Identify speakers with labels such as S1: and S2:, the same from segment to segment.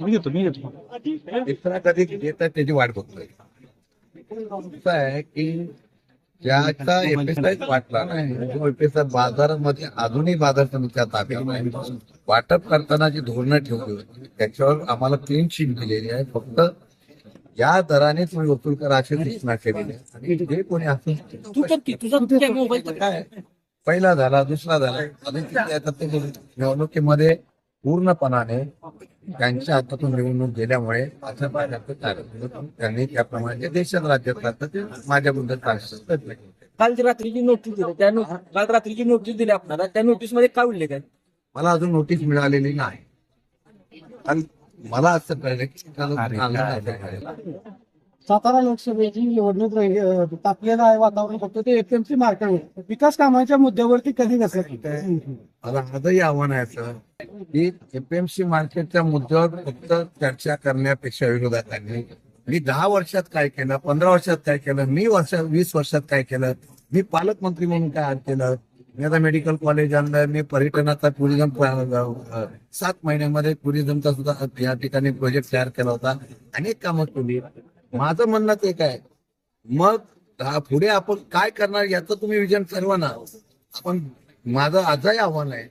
S1: मी घेतो मी घेतो
S2: इतरा कधी येतात त्याची वाट बघतोय. असं आहे की ज्याचा एफएसआय वाटला नाही एफएसआय बाजारामध्ये अजूनही बाजार समित्या ताब्यात आहे. वाटप करताना जी धोरणं ठेवली होती त्याच्यावर आम्हाला क्लीन शीट दिलेली आहे. फक्त या दराने तुम्ही वसूल करा अशी सूचना केलेली आहे. आणि जे कोणी
S3: तर
S2: काय पहिला झाला दुसरा झाला. अजून किती येतात ते बोलू. निवडणुकीमध्ये पूर्णपणाने त्यांच्या हातातून निवडणूक गेल्यामुळे असं पाहिजे चालेल त्यांनी त्याप्रमाणे देशात राज्यात राहतात ते माझ्याबद्दल
S3: काल जी रात्रीची नोटीस दिली. त्या नो- काल रात्रीची नोटीस दिली आपल्याला. त्या नोटीसमध्ये काय उल्लेख आहे
S2: मला अजून नोटीस मिळालेली नाही. आणि मला असं कळलं की
S1: सातारा लोकसभेची निवडणूक तापलेलं आहे वातावरण फक्त ते एफएमसी मार्केट विकास कामाच्या मुद्द्यावरती कधी कसं
S2: मला आजही आव्हान आहे की एपीएमसी मार्केटच्या मुद्द्यावर फक्त चर्चा करण्यापेक्षा विरोधकांनी मी दहा वर्षात काय केलं पंधरा वर्षात काय केलं मी वर्ष वीस वर्षात काय केलं मी पालकमंत्री म्हणून काय आज केलं? मी आता मेडिकल कॉलेज आणलं मी पर्यटनाचा टुरिझम सात महिन्यामध्ये टुरिझमचा सुद्धा या ठिकाणी प्रोजेक्ट तयार केला होता. अनेक कामं केली. माझं म्हणणं ते काय? मग पुढे आपण काय करणार याचं तुम्ही विजन सर्वांना ना आपण माझं आजही आव्हान आहे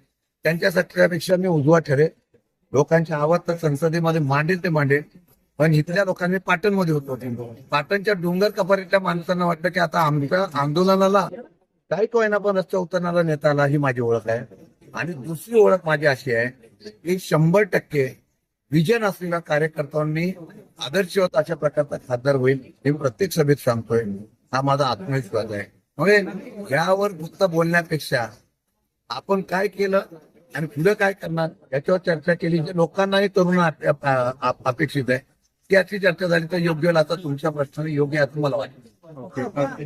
S2: त्यांच्या त्यांच्यापेक्षा मी उजवा ठरे लोकांच्या आवाज तर संसदेमध्ये मांडेल ते मांडेल पण इथल्या लोकांनी पाटणमध्ये होतो पाटणच्या डोंगर कपारीतल्या माणसांना वाटतं की आता आमच्या आंदोलनाला काही कोयना पण रस्त्या उतरणारा नेता आला ही माझी ओळख आहे. आणि दुसरी ओळख माझी अशी आहे की शंभर टक्के विजन असलेल्या कार्यकर्त्यांनी आदर्शवत अशा प्रकारचा खासदार होईल हे मी प्रत्येक सभेत सांगतोय. हा माझा आत्मविश्वास आहे. म्हणजे यावर फक्त बोलण्यापेक्षा आपण काय केलं आणि पुढे काय करणार याच्यावर चर्चा केली. जे लोकांनाही तरुण अपेक्षित आहे. त्याची चर्चा झाली तर योग्य होईल आता तुमच्या प्रश्नाने योग्य आहे असं मला वाटतं.